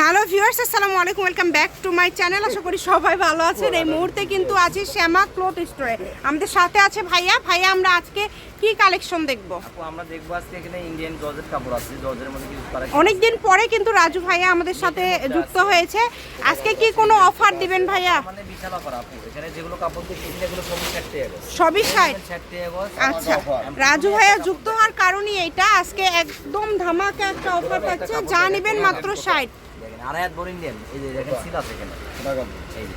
Hello viewers আসসালামু আলাইকুম welcome back to my channel. আশা করি সবাই ভালো আছেন। এই মুহূর্তে কিন্তু আছি শ্যামা ক্লোথ স্টোরে। আমাদের সাথে আছে ভাইয়া। ভাইয়া আমরা আজকে কি কালেকশন দেখব? আমরা দেখব আজকে এখানে ইন্ডিয়ান জর্জের কাপড় আছে। জর্জের মধ্যে কিছু কালেকশন অনেক দিন পরে কিন্তু রাজু ভাইয়া আমাদের সাথে যুক্ত হয়েছে। আজকে কি কোনো অফার দিবেন ভাইয়া? মানে বিশাল অফার আপু। এখানে যেগুলো কাপড় দেখছেন সেগুলো সবই 60 টাকা সবই 60 টাকা আচ্ছা। রাজু ভাইয়া যুক্ত হওয়ার কারণই এটা আজকে একদম ধামাকা একটা অফার পাচ্ছে। যা নেবেন মাত্র 60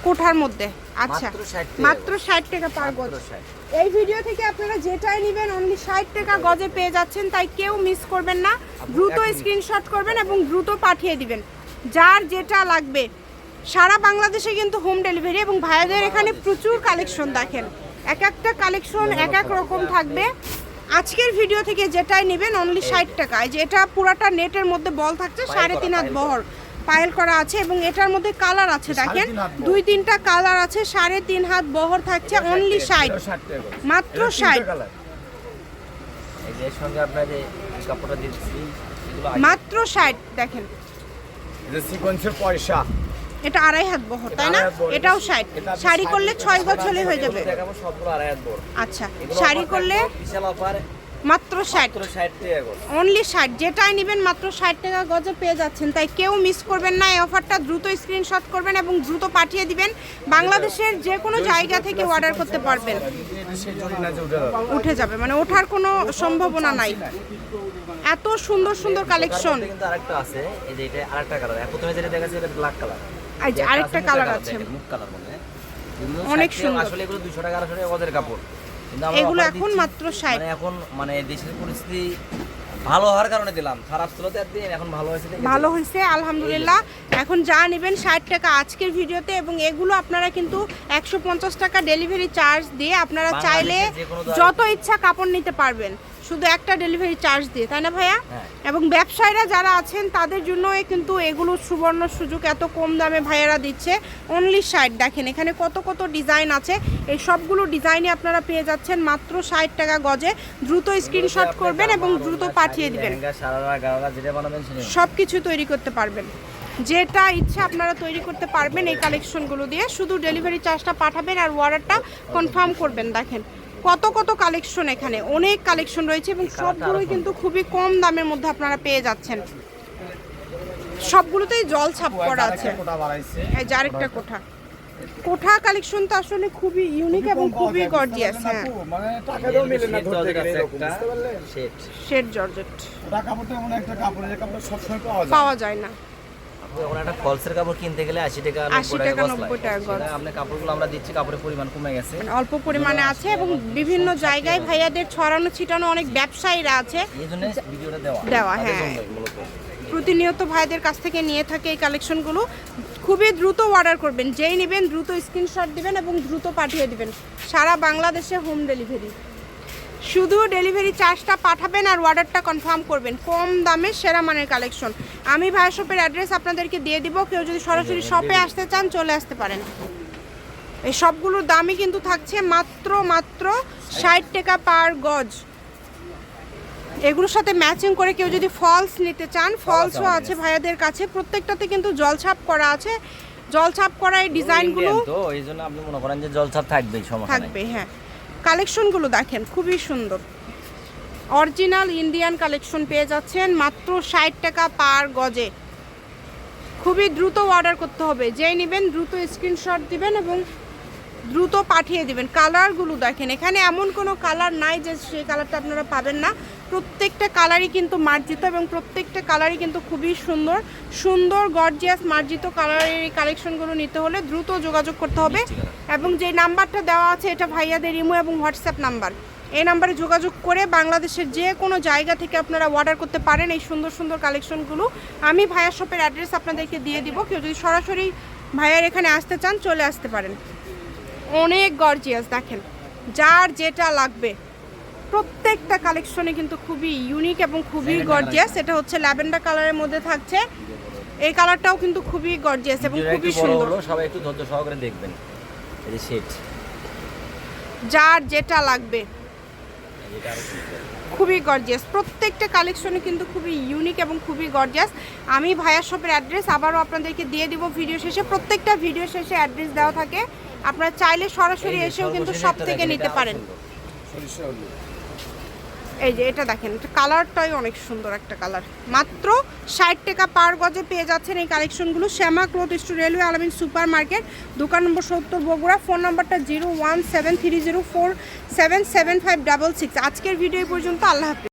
কোঠার মধ্যে। আচ্ছা। মাত্র 60 টাকা। পার গজ। এই ভিডিও থেকে আপনারা যেটাই নেবেন অনলি 60 টাকা গজে পেয়ে যাচ্ছেন তাই কেউ মিস করবেন না। দ্রুত স্ক্রিনশট করবেন এবং দ্রুত পাঠিয়ে দিবেন। যার যেটা লাগবে। সারা বাংলাদেশে কিন্তু হোম ডেলিভারি এবং ভাইয়াদের এখানে প্রচুর কালেকশন দেখেন। এক একটা কালেকশন এক এক রকম থাকবে। আজকের ভিডিও থেকে যেটাই নেবেন অনলি ষাট টাকায় যেটা পুরাটা নেটের মধ্যে বল থাকছে সাড়ে তিন হাত বহর। পায়েল করা আছে এবং এটার মধ্যে কালার আছে দেখেন? দুই তিনটা কালার আছে সাড়ে তিন হাত বহর থাকছে অনলি ষাট মাত্র ষাট। এগুলো মাত্র ষাট দেখেন। পয়সা। এটা আড়াই হাত বহর তাই না। এটাও ষাট। শাড়ি করলে ছয় বছরে হয়ে যাবে। আচ্ছা শাড়ি করলে বিশাল অফার মাত্র ষাট। অনলি ষাট যেটাই নেবেন মাত্র ষাট টাকা গজে পেয়ে যাচ্ছেন। তাই কেউ মিস করবেন না। এই অফারটা দ্রুত স্ক্রিনশট করবেন এবং দ্রুত পাঠিয়ে দিবেন। বাংলাদেশের যে কোনো জায়গা থেকে অর্ডার করতে পারবেন। উঠে যাবে। মানে ওঠার কোনো সম্ভাবনা নাই। এত সুন্দর সুন্দর কালেকশন কিন্তু আরেকটা আছে। এই যে এটা আরেকটা কালার প্রথমে যেটা দেখাচ্ছে এটা ব্ল্যাক কালার আরেকটা কালার আছে। অনেক সুন্দর। আসলে এগুলো 200 টাকা 200 টাকা ওদের কাপড়। এগুলো এখন মাত্র 60 মানে এখন মানে দেশের পরিস্থিতি ভালো হওয়ার কারণে দিলাম। খারাপ ছিল এখন ভালো হয়েছে ভালো হয়েছে আলহামদুলিল্লাহ। এখন যা নেবেন ষাট টাকা আজকের ভিডিওতে এবং এগুলো আপনারা কিন্তু একশো পঞ্চাশ টাকা ডেলিভারি চার্জ দিয়ে আপনারা চাইলে যত ইচ্ছা কাপড় নিতে পারবেন। শুধু একটা ডেলিভারি চার্জ দিয়ে তাই না ভাইয়া? হ্যাঁ। এবং ব্যবসায়ীরা যারা আছেন তাদের জন্য কিন্তু এগুলো সুবর্ণ সুযোগ এত কম দামে ভাইয়ারা দিচ্ছে। অনলি ষাট দেখেন এখানে কত কত ডিজাইন আছে। এই সবগুলো ডিজাইনই আপনারা পেয়ে যাচ্ছেন মাত্র ষাট টাকা গজে। দ্রুত স্ক্রিনশট করবেন এবং দ্রুত পাঠিয়ে দিবেন। সব কিছু তৈরি করতে পারবেন। যেটা ইচ্ছা আপনারা তৈরি করতে পারবেন এই কালেকশনগুলো দিয়ে। শুধু ডেলিভারি চার্জটা পাঠাবেন আর অর্ডারটা কনফার্ম করবেন দেখেন। কত কত কালেকশন এখানে? অনেক কালেকশন রয়েছে এবং সবগুলোই কিন্তু খুবই কম দামের মধ্যে আপনারা পেয়ে যাচ্ছেন। সবগুলোতেই জল ছাপ করা আছে। কোটা বাড়াইছে এই যে আরেকটা কোঠা। কোঠা কালেকশন তো আসলে খুবই ইউনিক এবং খুবই গর্জিয়াস হ্যাঁ মানে টাকা দিয়েও মেলে না শীত ধরতে জর্জেট গেলে আছে এরকম, একটা, বুঝতে পারলে? শেড। শেড জর্জেট ওটা কাপড়টা এমন একটা কাপড় যে কাপড় সবসময় পাওয়া যায় না। এখন একটা ফলসের কাপড় কিনতে গেলে আশি টাকা 80 নব্বই টাকা, টাকা গজ 90 লাগে। টাকা। আপনি কাপড়গুলো আমরা দিচ্ছি কাপড়ের পরিমাণ কমে গেছে। মানে অল্প পরিমাণে আছে এবং বিভিন্ন জায়গায় ভাইয়াদের ছড়ানো ছিটানো অনেক ব্যবসায়ীরা আছে। এই জন্য ভিডিওটা দেওয়া দেওয়া, হ্যাঁ। প্রতিনিয়ত ভাইদের কাছ থেকে নিয়ে থাকে এই কালেকশনগুলো। খুবই দ্রুত অর্ডার করবেন যেই নেবেন দ্রুত স্ক্রিনশট দিবেন এবং দ্রুত পাঠিয়ে দিবেন। সারা বাংলাদেশে হোম ডেলিভারি শুধু ডেলিভারি চার্জটা পাঠাবেন আর অর্ডারটা কনফার্ম করবেন। কম দামে সেরা মানের কালেকশন আমি ভাইয়া শপের অ্যাড্রেস আপনাদেরকে দিয়ে দিব। কেউ যদি সরাসরি শপে আসতে চান চলে আসতে পারেন। এই সবগুলোর দামই কিন্তু থাকছে মাত্র মাত্র ষাট টাকা পার গজ। এগুলোর সাথে ম্যাচিং করে কেউ যদি ফলস নিতে চান ফলসও আছে ভাইয়াদের কাছে। প্রত্যেকটাতে কিন্তু জলছাপ করা আছে। জলছাপ করা এই ডিজাইনগুলো তো এই জন্য আপনি মনে করেন যে জলছাপ থাকবেই সমস্যা থাকবে হ্যাঁ। কালেকশনগুলো দেখেন, খুবই সুন্দর। অরিজিনাল ইন্ডিয়ান কালেকশন পেয়ে যাচ্ছেন, মাত্র ষাট টাকা পার গজে। খুবই দ্রুত অর্ডার করতে হবে, যেই নেবেন দ্রুত স্ক্রিনশট দিবেন এবং দ্রুত পাঠিয়ে দিবেন। কালারগুলো দেখেন, এখানে এমন কোনো কালার নাই যে সেই কালারটা আপনারা পাবেন না। প্রত্যেকটা কালারই কিন্তু মার্জিত এবং প্রত্যেকটা কালারই কিন্তু খুবই সুন্দর। সুন্দর গর্জিয়াস মার্জিত কালারের এই কালেকশনগুলো নিতে হলে দ্রুত যোগাযোগ করতে হবে। এবং যে নাম্বারটা দেওয়া আছে এটা ভাইয়াদের ইমো এবং হোয়াটসঅ্যাপ নাম্বার। এই নাম্বারে যোগাযোগ করে বাংলাদেশের যে কোনো জায়গা থেকে আপনারা অর্ডার করতে পারেন এই সুন্দর সুন্দর কালেকশনগুলো আমি ভাইয়া শপের অ্যাড্রেস আপনাদেরকে দিয়ে দিব। কেউ যদি সরাসরি ভাইয়ার এখানে আসতে চান চলে আসতে পারেন। অনেক গর্জিয়াস দেখেন। যার যেটা লাগবে। প্রত্যেকটা কালেকশনে কিন্তু খুবই ইউনিক এবং খুবই গর্জিয়াস এটা হচ্ছে ল্যাভেন্ডার কালারের মধ্যে থাকছে। এই কালারটাও কিন্তু খুবই গর্জিয়াস এবং খুবই সুন্দর। সবাই একটু ধৈর্য সহকারে দেখবেন। এই যে শেড যার যেটা লাগবে। খুবই গর্জিয়াস প্রত্যেকটা কালেকশনে কিন্তু খুবই ইউনিক এবং খুবই গর্জিয়াস আমি ভাইয়া শপের অ্যাড্রেস আবারও আপনাদেরকে দিয়ে দিব ভিডিও শেষে। প্রত্যেকটা ভিডিও শেষে অ্যাড্রেস দেওয়া থাকে। আপনারা চাইলে সরাসরি এসেও কিন্তু সব থেকে নিতে পারেন। এই যে এটা দেখেন, এটা কালারটাই অনেক সুন্দর একটা কালার। মাত্র ষাট টাকা পার গজে পেয়ে যাচ্ছেন এই কালেকশনগুলো। Shyama cloth store, railway Alamin super market দোকান নম্বর সত্তর, বগুড়া। ফোন নম্বরটা zero one seven three zero four seven seven five double six. আজকের ভিডিও পর্যন্ত, আল্লাহ হাফিজ।